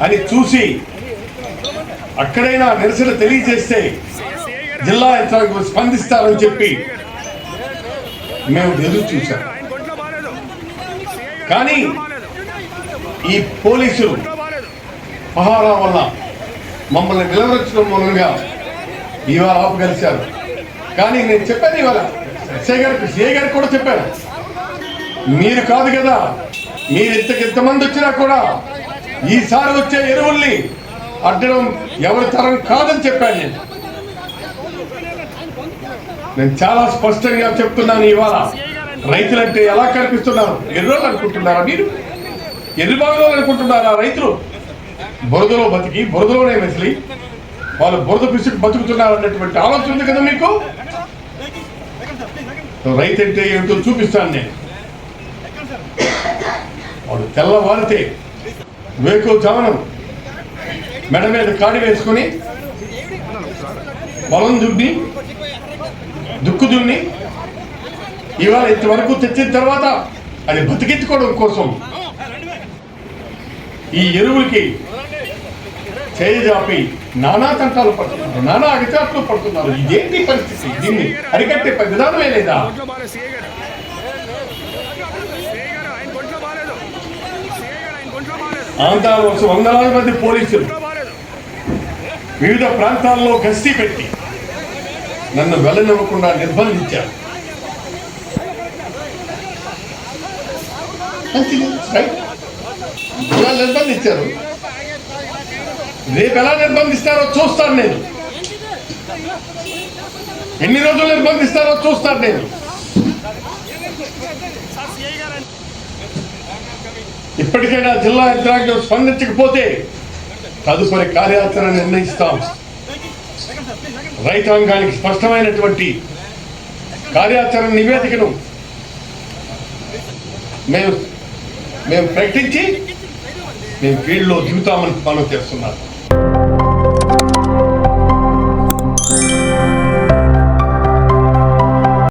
అని చూసి అక్కడైనా నిరసన తెలియజేస్తే జిల్లా యంత్రాంగం స్పందిస్తారని చెప్పి మేము ఎదురు చూసాం కానీ ఈ పోలీసులు పహారా వల్ల మమ్మల్ని నిలవరించడం మూలంగా ఇవాళ ఆపగలిశారు కానీ నేను చెప్పాను ఇవాళ ఎస్ఐ గారికి సిఐ గారికి కూడా చెప్పాను మీరు కాదు కదా మీరు ఇంతకు ఇంతమంది వచ్చినా కూడా ఈసారి వచ్చే ఎరువుల్ని అడ్డడం ఎవరి తరం కాదని చెప్పాను నేను. నేను చాలా స్పష్టంగా చెప్తున్నాను ఇవాళ. రైతులంటే ఎలా కనిపిస్తున్నారు? ఎర్రోళ్ళు అనుకుంటున్నారా మీరు? ఎర్రి అనుకుంటున్నారా రైతులు? బురదలో బతికి బురదలోనే మెసిలి వాళ్ళు బురద పిసుకు బతుకుతున్నారు అన్నటువంటి ఆలోచన ఉంది కదా మీకు? రైతు అంటే ఏంటో చూపిస్తాను నేను. వాడు తెల్లవారితే వేకు జామనం మెడ మీద కాడి వేసుకొని బలం దుబ్బి దుక్కు దున్ని ఇవాళ ఇంతవరకు తెచ్చిన తర్వాత అది బతికెత్తుకోవడం కోసం ఈ ఎరువులకి చేజాపి నానా తంటాలు పడుతున్నారు నానా అగచాట్లు పడుతున్నారు. ఇదేంటి పరిస్థితి? దీన్ని అరికట్టే విధానమే లేదా? కొంట్లో ఆంధ్రాలో వందలాది మంది పోలీసులు వివిధ ప్రాంతాల్లో గస్తీ పెట్టి నన్ను వెళ్ళనివ్వకుండా నిర్బంధించారు. ఇలా నిర్బంధించారు? రేపు ఎలా నిర్బంధిస్తారో చూస్తాను నేను. ఎన్ని రోజులు నిర్బంధిస్తారో చూస్తాను నేను. ఇప్పటికైనా జిల్లా యంత్రాంగం స్పందించకపోతే తదుపరి కార్యాచరణ నిర్ణయిస్తాం. రైతాంగానికి స్పష్టమైనటువంటి కార్యాచరణ నివేదికను మేము మేము ప్రకటించి మేము ఫీల్డ్లో దిగుతామని మనం చేస్తున్నాం